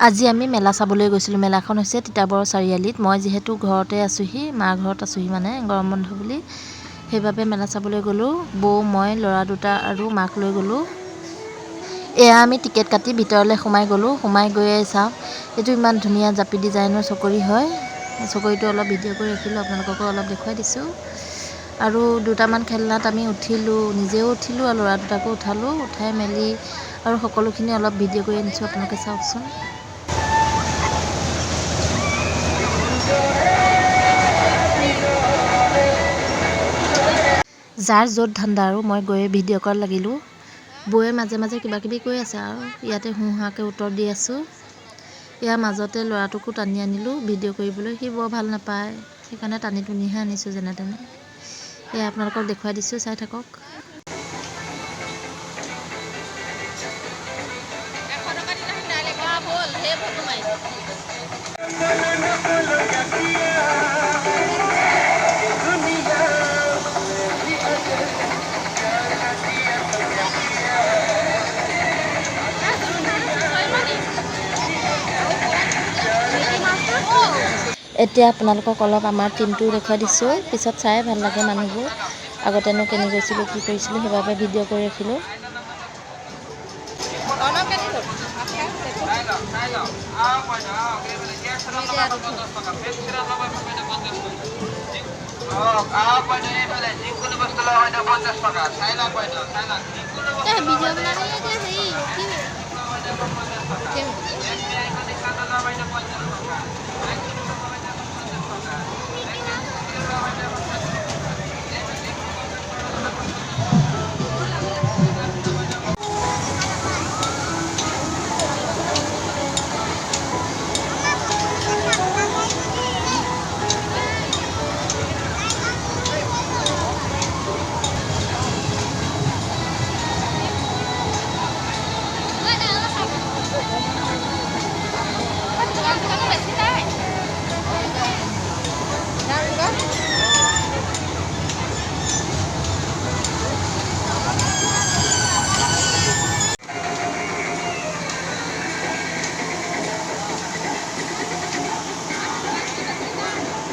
আজি আমি মেলা চাবলৈ গৈছিলোঁ। মেলাখন হৈছে তিতাবৰ চাৰিআলিত। মই যিহেতু ঘৰতে আছোঁহি মাৰ ঘৰত আছোঁহি মানে গৰম বন্ধ বুলি। সেইবাবে মেলা চাবলৈ গ'লোঁ। বৌ মই ল'ৰা দুটা আৰু মাক লৈ গ'লোঁ। এয়া আমি টিকেট কাটি ভিতৰলৈ সোমাই গ'লোঁ। সোমাই গৈয়ে চাওঁ এইটো ইমান ধুনীয়া জাপি ডিজাইনৰ চকৰি হয়। চকৰিটো অলপ ভিডিঅ' কৰি ৰাখিলোঁ আপোনালোককো অলপ দেখুৱাই দিছোঁ। আৰু দুটামান খেলনাত আমি উঠিলোঁ নিজেও উঠিলোঁ আৰু ল'ৰা দুটাকো উঠালোঁ। উঠাই মেলি আৰু সকলোখিনি অলপ ভিডিঅ' কৰি আনিছোঁ। আপোনালোকে চাওকচোন। যাৰ য'ত ধান্দা আৰু মই গৈয়ে ভিডিঅ' কৰাত লাগিলোঁ। বৌয়ে মাজে মাজে কিবা কিবি কৈ আছে আৰু। ইয়াতে হুঁ হাঁকৈ উত্তৰ দি আছোঁ। ইয়াৰ মাজতে ল'ৰাটোকো টানি আনিলোঁ ভিডিঅ' কৰিবলৈ। সি বৰ ভাল নাপায়। সেইকাৰণে টানি টুনিহে আনিছোঁ যেনে তেনে। এয়া আপোনালোকক দেখুৱাই দিছোঁ। চাই থাকক। এতিয়া আপোনালোকক অলপ আমাৰ টীমটো দেখুৱাই দিছোঁ। পিছত চাই ভালো লাগে মানুহবোৰ। আগতেনো কেনি গৈছিলোঁ, কি কৰিছিলোঁ, সেইবাবে ভিডিঅ' কৰি ৰাখিলোঁ। আহক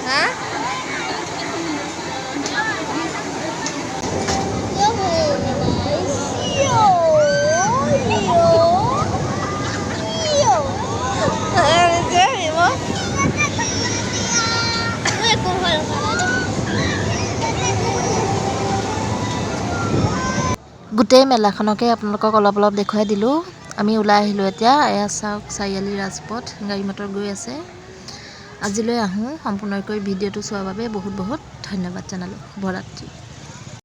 হা গোটেই মেলাখনকে আপোনালোকক অলপ অলপ দেখুৱাই দিলোঁ। আমি ওলাই আহিলোঁ এতিয়া, এয়া চাওক, চাৰিআলি ৰাজপথ, গাড়ী মটৰ গৈ আছে। আজিলৈ আহোঁ। সম্পূৰ্ণকৈ ভিডিঅ'টো চোৱাৰ বাবে বহুত বহুত ধন্যবাদ জনালোঁ। শুভৰাত্ৰি।